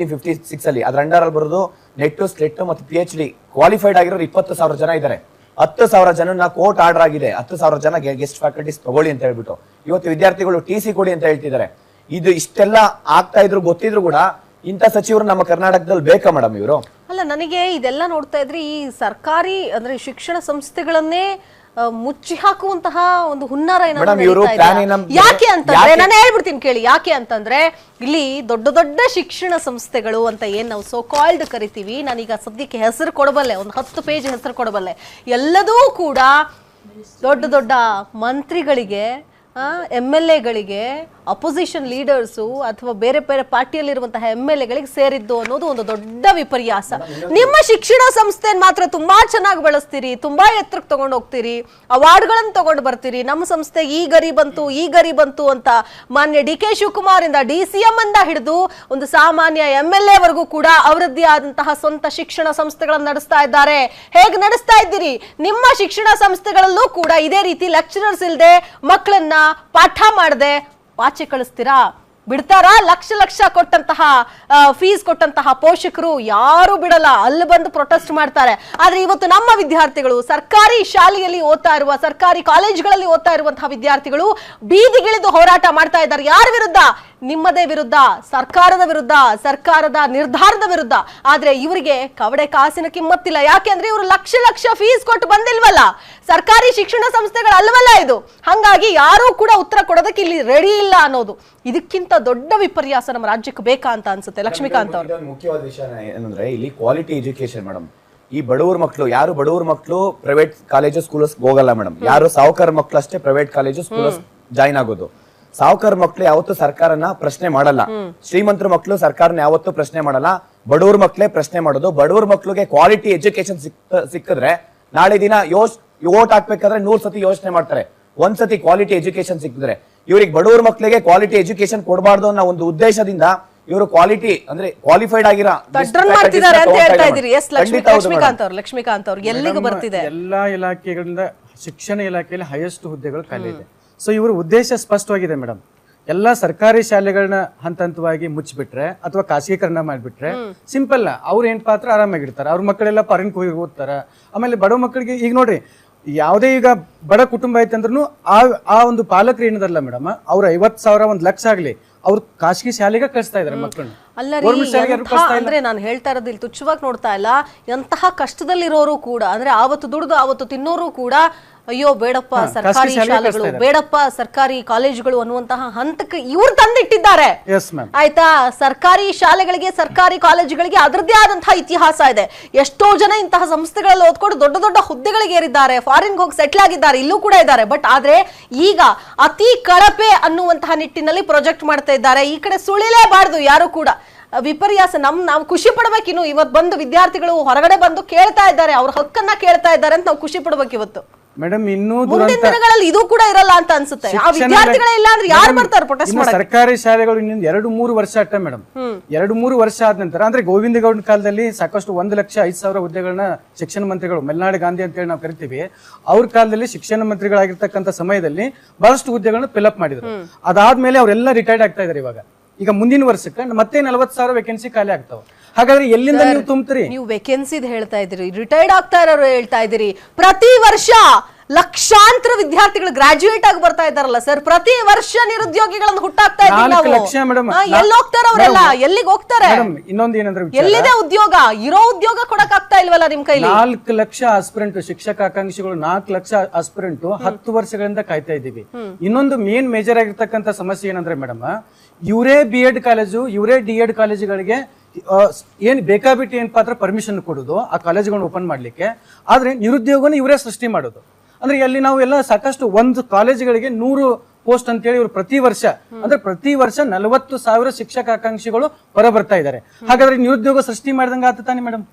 Fifty six ಅಲ್ಲಿ. ಅದ್ರ under ಅಲ್ಲಿ ಬರೋದು ನೆಟ್ ಸ್ಲೆಟ್ ಮತ್ತು ಪಿ ಎಚ್ ಡಿ ಕ್ವಾಲಿಫೈಡ್ ಆಗಿರೋರು ಇಪ್ಪತ್ತು ಸಾವಿರ ಜನ ಇದ್ದಾರೆ. ಹತ್ತು ಸಾವಿರ ಜನನ ಕೋರ್ಟ್ ಆರ್ಡರ್ ಆಗಿದೆ. ಹತ್ತು ಸಾವಿರ ಜನ ಗೆಸ್ಟ್ ಫ್ಯಾಕಲ್ಟೀಸ್ ತಗೊಳ್ಳಿ ಅಂತ ಹೇಳ್ಬಿಟ್ಟು. ಇವತ್ತು ವಿದ್ಯಾರ್ಥಿಗಳು ಟಿ ಸಿ ಕೊಡಿ ಅಂತ ಹೇಳ್ತಿದ್ದಾರೆ. ಇದು ಇಷ್ಟೆಲ್ಲ ಆಗ್ತಾ ಇದ್ರು, ಗೊತ್ತಿದ್ರು ಕೂಡ ಇಂಥ ಸಚಿವರು ನಮ್ಮ ಕರ್ನಾಟಕದಲ್ಲಿ ಬೇಕಾ ಮೇಡಮ್ ಇವರು? ಅಲ್ಲ, ನನಗೆ ಇದೆಲ್ಲ ನೋಡ್ತಾ ಇದ್ರೆ ಈ ಸರ್ಕಾರಿ ಅಂದ್ರೆ ಶಿಕ್ಷಣ ಸಂಸ್ಥೆಗಳನ್ನೇ ಮುಚ್ಚಿ ಹಾಕುವಂತಹ ಒಂದು ಹುನ್ನಾರ ಏನಾದ್ರು ಯಾಕೆ ಅಂತಂದ್ರೆ ನಾನು ಹೇಳ್ಬಿಡ್ತೀನಿ ಕೇಳಿ ಯಾಕೆ ಅಂತಂದ್ರೆ ಇಲ್ಲಿ ದೊಡ್ಡ ದೊಡ್ಡ ಶಿಕ್ಷಣ ಸಂಸ್ಥೆಗಳು ಅಂತ ಏನ್ ನಾವು ಸೋ ಕಾಲ್ಡ್ ಕರಿತೀವಿ ನಾನೀಗ ಸದ್ಯಕ್ಕೆ ಹೆಸರು ಕೊಡಬಲ್ಲೆ ಒಂದು ಹತ್ತು ಪೇಜ್ ಹೆಸರು ಕೊಡಬಲ್ಲೆ. ಎಲ್ಲದೂ ಕೂಡ ದೊಡ್ಡ ದೊಡ್ಡ ಮಂತ್ರಿಗಳಿಗೆ ಎಂ ಎಲ್ ಎಗಳಿಗೆ ಅಪೋಸಿಷನ್ ಲೀಡರ್ಸು ಅಥವಾ ಬೇರೆ ಬೇರೆ ಪಾರ್ಟಿಯಲ್ಲಿರುವಂತಹ ಎಂ ಎಲ್ ಎಗಳಿಗೆ ಸೇರಿದ್ದು ಅನ್ನೋದು ಒಂದು ದೊಡ್ಡ ವಿಪರ್ಯಾಸ. ನಿಮ್ಮ ಶಿಕ್ಷಣ ಸಂಸ್ಥೆನ ಮಾತ್ರ ತುಂಬಾ ಚೆನ್ನಾಗಿ ಬೆಳೆಸ್ತೀರಿ, ತುಂಬಾ ಎತ್ತರಕ್ಕೆ ತಗೊಂಡು ಹೋಗ್ತೀರಿ ಅವಾರ್ಡ್ಗಳನ್ನು ತಗೊಂಡು ಬರ್ತೀರಿ, ನಮ್ಮ ಸಂಸ್ಥೆ ಈ ಗರಿ ಬಂತು, ಈ ಗರಿ ಬಂತು ಅಂತ ಮಾನ್ಯ ಡಿ ಕೆ ಶಿವಕುಮಾರ್ ಇಂದ ಡಿ ಸಿ ಎಂ ಇಂದ ಹಿಡಿದು ಒಂದು ಸಾಮಾನ್ಯ ಎಂ ಎಲ್ ಎವರೆಗೂ ವರೆಗೂ ಕೂಡ ಅವರದ್ದೇ ಆದಂತಹ ಸ್ವಂತ ಶಿಕ್ಷಣ ಸಂಸ್ಥೆಗಳನ್ನು ನಡೆಸ್ತಾ ಇದ್ದಾರೆ. ಹೇಗೆ ನಡೆಸ್ತಾ ಇದ್ದೀರಿ? ನಿಮ್ಮ ಶಿಕ್ಷಣ ಸಂಸ್ಥೆಗಳಲ್ಲೂ ಕೂಡ ಇದೇ ರೀತಿ ಲೆಕ್ಚರರ್ಸ್ ಇಲ್ಲದೆ ಮಕ್ಕಳನ್ನ ಪಾಠ ಮಾಡದೆ ಪಾಚೆ ಕಳಿಸ್ತೀರಾ? ಬಿಡ್ತಾರಾ? ಲಕ್ಷ ಲಕ್ಷ ಕೊಟ್ಟಂತಹ ಫೀಸ್ ಕೊಟ್ಟಂತಹ ಪೋಷಕರು ಯಾರು ಬಿಡಲ್ಲ. ಅಲ್ಲಿ ಬಂದು ಪ್ರೊಟೆಸ್ಟ್ ಮಾಡ್ತಾರೆ. ಆದ್ರೆ ಇವತ್ತು ನಮ್ಮ ವಿದ್ಯಾರ್ಥಿಗಳು, ಸರ್ಕಾರಿ ಶಾಲೆಯಲ್ಲಿ ಓದ್ತಾ ಇರುವ, ಸರ್ಕಾರಿ ಕಾಲೇಜ್ಗಳಲ್ಲಿ ಓದ್ತಾ ಇರುವಂತಹ ವಿದ್ಯಾರ್ಥಿಗಳು ಬೀದಿಗಿಳಿದು ಹೋರಾಟ ಮಾಡ್ತಾ ಇದ್ದಾರೆ. ಯಾರ ವಿರುದ್ಧ? ನಿಮ್ಮದೇ ವಿರುದ್ಧ ಸರ್ಕಾರದ ವಿರುದ್ಧ ಸರ್ಕಾರದ ನಿರ್ಧಾರದ ವಿರುದ್ಧ. ಆದ್ರೆ ಇವರಿಗೆ ಕವಡೆ ಕಾಸಿನ ಕಿಮ್ಮತ್ತಿಲ್ಲ. ಯಾಕೆಂದ್ರೆ ಇವರು ಲಕ್ಷ ಲಕ್ಷ ಫೀಸ್ ಕೊಟ್ಟು ಬಂದಿಲ್ವಲ್ಲ? ಸರ್ಕಾರಿ ಶಿಕ್ಷಣ ಸಂಸ್ಥೆಗಳು ಅಲ್ವಲ್ಲ ಇದು? ಹಂಗಾಗಿ ಯಾರೂ ಕೂಡ ಉತ್ತರ ಕೊಡೋದಕ್ಕೆ ಇಲ್ಲಿ ರೆಡಿ ಇಲ್ಲ ಅನ್ನೋದು. ಇದಕ್ಕಿಂತ ದೊಡ್ಡ ವಿಪರ್ಯಾಸ ನಮ್ಮ ರಾಜ್ಯಕ್ಕೆ ಬೇಕಾ ಅಂತ ಅನ್ಸುತ್ತೆ. ಲಕ್ಷ್ಮೀಕಾಂತ್ ಅವರು. ಮುಖ್ಯವಾದ ವಿಷಯ ಏನಂದ್ರೆ ಇಲ್ಲಿ ಕ್ವಾಲಿಟಿ ಎಜುಕೇಶನ್ ಮೇಡಮ್ ಈ ಬಡವರ ಮಕ್ಕಳು ಯಾರು ಬಡವರ ಮಕ್ಕಳು ಪ್ರೈವೇಟ್ ಕಾಲೇಜು ಸ್ಕೂಲ್ಸ್ ಹೋಗಲ್ಲ ಮೇಡಮ್ ಯಾರು ಸಾವುಕಾರ ಮಕ್ಕಳು ಅಷ್ಟೇ ಪ್ರೈವೇಟ್ ಕಾಲೇಜು ಸ್ಕೂಲ್ಸ್ ಜಾಯ್ನ್ ಆಗೋದು. ಸಾವುಕಾರ ಮಕ್ಳು ಯಾವತ್ತೂ ಸರ್ಕಾರನ ಪ್ರಶ್ನೆ ಮಾಡಲ್ಲ. ಶ್ರೀಮಂತರ ಮಕ್ಕಳು ಸರ್ಕಾರನ ಯಾವತ್ತೂ ಪ್ರಶ್ನೆ ಮಾಡಲ್ಲ. ಬಡವ್ರ ಮಕ್ಳೇ ಪ್ರಶ್ನೆ ಮಾಡೋದು. ಬಡವ್ರ ಮಕ್ಳಿಗೆ ಕ್ವಾಲಿಟಿ ಎಜುಕೇಶನ್ ಸಿಕ್ಕಿದ್ರೆ ನಾಳೆ ದಿನ ಯೋಚ್ ಓಟ್ ಹಾಕ್ಬೇಕಾದ್ರೆ ನೂರ್ ಸತಿ ಯೋಚನೆ ಮಾಡ್ತಾರೆ. ಒಂದ್ ಸತಿ ಕ್ವಾಲಿಟಿ ಎಜುಕೇಶನ್ ಸಿಕ್ಕಿದ್ರೆ. ಇವ್ರಿಗೆ ಬಡವ್ರ ಮಕ್ಕಳಿಗೆ ಕ್ವಾಲಿಟಿ ಎಜುಕೇಶನ್ ಕೊಡಬಾರ್ದು ಅನ್ನೋ ಒಂದು ಉದ್ದೇಶದಿಂದ ಇವರು ಕ್ವಾಲಿಟಿ ಅಂದ್ರೆ ಕ್ವಾಲಿಫೈಡ್ ಆಗಿರೋ ಲಕ್ಷ್ಮೀಕಾಂತ್ ಅವ್ರು ಎಲ್ಲಿಗೂ ಬರ್ತಿದೆ? ಎಲ್ಲಾ ಇಲಾಖೆಗಳಿಂದ ಶಿಕ್ಷಣ ಇಲಾಖೆಯಲ್ಲಿ ಹೈಯೆಸ್ಟ್ ಹುದ್ದೆಗಳು ಖಾಲಿ ಇದೆ. ಸೊ ಇವರ ಉದ್ದೇಶ ಸ್ಪಷ್ಟವಾಗಿದೆ ಮೇಡಮ್ ಎಲ್ಲಾ ಸರ್ಕಾರಿ ಶಾಲೆಗಳನ್ನ ಹಂತ ಹಂತವಾಗಿ ಮುಚ್ಚಿಬಿಟ್ರೆ ಅಥವಾ ಖಾಸಗೀಕರಣ ಮಾಡಿಬಿಟ್ರೆ ಸಿಂಪಲ್ ಅವ್ರು ಏನ್ ಪಾತ್ರ ಆರಾಮಾಗಿರ್ತಾರೆ. ಅವ್ರ ಮಕ್ಕಳೆಲ್ಲ ಫಾರಿನ್ ಹೋಗಿ ಓದ್ತಾರ. ಆಮೇಲೆ ಬಡ ಮಕ್ಕಳಿಗೆ ಈಗ ನೋಡ್ರಿ ಯಾವುದೇ ಈಗ ಬಡ ಕುಟುಂಬ ಐತಂದ್ರೂ ಆ ಆ ಒಂದು ಪಾಲಕರು ಏನದಲ್ಲ ಮೇಡಮ್ ಅವ್ರ ಐವತ್ ಸಾವಿರ ಒಂದ್ ಲಕ್ಷ ಆಗ್ಲಿ ಅವ್ರು ಖಾಸಗಿ ಶಾಲೆಗೆ ಕಳಿಸ್ತಾ ಇದಾರೆ ಮಕ್ಕಳನ್ನ ಅಂದ್ರೆ ನಾನು ಹೇಳ್ತಾ ಇರೋದು ಇಲ್ಲಿ ತುಚ್ಛವಾಗಿ ನೋಡ್ತಾ ಇಲ್ಲ. ಎಂತಹ ಕಷ್ಟದಲ್ಲಿರೋರು ಕೂಡ ಅಂದ್ರೆ ಆವತ್ತು ದುಡ್ದು ಆವತ್ತು ತಿನ್ನೋರು ಕೂಡ ಅಯ್ಯೋ ಬೇಡಪ್ಪ ಸರ್ಕಾರಿ ಶಾಲೆಗಳು ಬೇಡಪ್ಪ ಸರ್ಕಾರಿ ಕಾಲೇಜುಗಳು ಅನ್ನುವಂತಹ ಹಂತಕ್ಕೆ ಇವ್ರು ತಂದಿಟ್ಟಿದ್ದಾರೆ. ಆಯ್ತಾ? ಸರ್ಕಾರಿ ಶಾಲೆಗಳಿಗೆ ಸರ್ಕಾರಿ ಕಾಲೇಜುಗಳಿಗೆ ಅದರದೇ ಆದಂತಹ ಇತಿಹಾಸ ಇದೆ. ಎಷ್ಟೋ ಜನ ಇಂತಹ ಸಂಸ್ಥೆಗಳಲ್ಲಿ ಓದ್ಕೊಂಡು ದೊಡ್ಡ ದೊಡ್ಡ ಹುದ್ದೆಗಳಿಗೆ ಏರಿದ್ದಾರೆ. ಫಾರಿನ್ ಹೋಗಿ ಸೆಟ್ಲ್ ಆಗಿದ್ದಾರೆ. ಇಲ್ಲೂ ಕೂಡ ಇದ್ದಾರೆ. ಬಟ್ ಆದ್ರೆ ಈಗ ಅತಿ ಕಳಪೆ ಅನ್ನುವಂತಹ ನಿಟ್ಟಿನಲ್ಲಿ ಪ್ರೊಜೆಕ್ಟ್ ಮಾಡ್ತಾ ಇದ್ದಾರೆ. ಈ ಕಡೆ ಸುಳಿಲೇಬಾರ್ದು ಯಾರು ಕೂಡ. ವಿಪರ್ಯಾಸ ನಮ್ ನಾವು ಖುಷಿ ಪಡ್ಬೇಕಿನ್ನು ಇವತ್ತು ಬಂದು ವಿದ್ಯಾರ್ಥಿಗಳು ಹೊರಗಡೆ ಬಂದು ಕೇಳ್ತಾ ಇದ್ದಾರೆ. ಅವ್ರ ಹಕ್ಕನ್ನ ಕೇಳ್ತಾ ಇದ್ದಾರೆ ಅಂತ ನಾವು ಖುಷಿ ಪಡ್ಬೇಕು ಇವತ್ತು. ಮೇಡಮ್ ಇನ್ನೂ ಮುಂದಿನ ದಿನಗಳಲ್ಲಿ ಇದು ಕೂಡ ಇರಲ್ಲ ಅಂತ ಅನ್ಸುತ್ತೆ. ಆ ಶಿಕ್ಷಣ ವಿದ್ಯಾರ್ಥಿಗಳೇ ಇಲ್ಲ ಅಂದ್ರೆ ಯಾರು ಮೇಡಮ್, ಬರ್ತಾರೆ ಪ್ರೊಟೆಸ್ಟ್ ಇನ್ನು ಮಾಡಕ್ಕೆ? ಸರ್ಕಾರಿ ಶಾಲೆಗಳು ಇನ್ನೊಂದು ಎರಡು ಮೂರು ವರ್ಷ ಅಷ್ಟೇ ಮೇಡಮ್. ಎರಡು ಮೂರು ವರ್ಷ ಆದ ನಂತರ ಅಂದ್ರೆ ಗೋವಿಂದ ಗೌಡ ಕಾಲದಲ್ಲಿ ಸಾಕಷ್ಟು ಒಂದು ಲಕ್ಷ ಐದು ಸಾವಿರ ಹುದ್ದೆಗಳನ್ನ ಶಿಕ್ಷಣ ಮಂತ್ರಿಗಳು ಮಲ್ನಾಡ್ ಗಾಂಧಿ ಅಂತ ಹೇಳಿ ನಾವು ಕರಿತೀವಿ. ಅವ್ರ ಕಾಲದಲ್ಲಿ ಶಿಕ್ಷಣ ಮಂತ್ರಿಗಳಾಗಿರ್ತಕ್ಕಂಥ ಸಮಯದಲ್ಲಿ ಬಹಳಷ್ಟು ಹುದ್ದೆಗಳನ್ನ ಫಿಲ್ಅಪ್ ಮಾಡಿದ್ರು. ಅದಾದ್ಮೇಲೆ ಅವರೆಲ್ಲ ರಿಟೈರ್ಡ್ ಆಗ್ತಾ ಇದಾರೆ ಇವಾಗ. ಈಗ ಮುಂದಿನ ವರ್ಷಕ್ಕೆ ಮತ್ತೆ ನಲವತ್ತು ಸಾವಿರ ವೇಕೆನ್ಸಿ ಖಾಲಿ ಆಗ್ತಾವ. ಹಾಗಾದ್ರೆ ಎಲ್ಲಿಂದ ನೀವು ತುಂಬ್ತೀರಿ? ನೀವು ವೇಕೆನ್ಸಿದ್ ಹೇಳ್ತಾ ಇದ್ದೀರಿ. ರಿಟೈರ್ಡ್ ಆಗ್ತಾ ಇರೋರು ಹೇಳ್ತಾ ಇದ್ದೀರಿ. ಪ್ರತಿ ವರ್ಷ ಲಕ್ಷಾಂತರ ವಿದ್ಯಾರ್ಥಿಗಳು ಗ್ರಾಜುಯೇಟ್ ಆಗಿ ಬರ್ತಾ ಇದಾರಲ್ಲ ಸರ್. ಪ್ರತಿ ವರ್ಷ ನಿರುದ್ಯೋಗಿಗಳನ್ನು ಹುಟ್ಟಾಗ್ತಾ ಎಲ್ಲಿ ಹೋಗ್ತಾರ ಅವರೆಲ್ಲ? ಎಲ್ಲಿಗೆ ಹೋಗ್ತಾರೆ? ಇನ್ನೊಂದು ಏನಂದ್ರೆ ಎಲ್ಲಿದೆ ಉದ್ಯೋಗ? ಇರೋ ಉದ್ಯೋಗ ಕೊಡಕ್ ಆಗ್ತಾ ಇಲ್ವಲ್ಲ ನಿಮ್ ಕೈಲಿ? ನಾಲ್ಕು ಲಕ್ಷ ಆಸ್ಪಿರೆಂಟ್ ಶಿಕ್ಷಕ ಆಕಾಂಕ್ಷಿಗಳು ನಾಲ್ಕು ಲಕ್ಷ ಆಸ್ಪಿರೆಂಟ್ ಹತ್ತು ವರ್ಷಗಳಿಂದ ಕಾಯ್ತಾ ಇದ್ದೀವಿ. ಇನ್ನೊಂದು ಮೇನ್ ಮೇಜರ್ ಆಗಿರ್ತಕ್ಕಂಥ ಸಮಸ್ಯೆ ಏನಂದ್ರೆ ಮೇಡಮ್ ಇವರೇ ಬಿ ಎಡ್ ಕಾಲೇಜು ಇವರೇ ಡಿ ಎಡ್ ಕಾಲೇಜುಗಳಿಗೆ ಏನ್ ಬೇಕಾಬಿಟ್ಟು ಏನ್ ಪಾತ್ರ ಪರ್ಮಿಷನ್ ಕೊಡೋದು, ಆ ಕಾಲೇಜ್ಗಳನ್ನ ಓಪನ್ ಮಾಡ್ಲಿಕ್ಕೆ. ಆದ್ರೆ ನಿರುದ್ಯೋಗನ ಇವರೇ ಸೃಷ್ಟಿ ಮಾಡೋದು. ಅಂದ್ರೆ ಅಲ್ಲಿ ನಾವು ಎಲ್ಲ ಸಾಕಷ್ಟು ಒಂದು ಕಾಲೇಜುಗಳಿಗೆ ನೂರು ಪೋಸ್ಟ್ ಅಂತೇಳಿ ಇವರು ಪ್ರತಿ ವರ್ಷ, ಅಂದ್ರೆ ಪ್ರತಿ ವರ್ಷ ನಲವತ್ತು ಸಾವಿರ ಶಿಕ್ಷಕ ಆಕಾಂಕ್ಷಿಗಳು ಹೊರ ಬರ್ತಾ ಇದ್ದಾರೆ. ಹಾಗಾದ್ರೆ ನಿರುದ್ಯೋಗ ಸೃಷ್ಟಿ ಮಾಡಿದಂಗ ಆತ ತಾನೆ ಮೇಡಮ್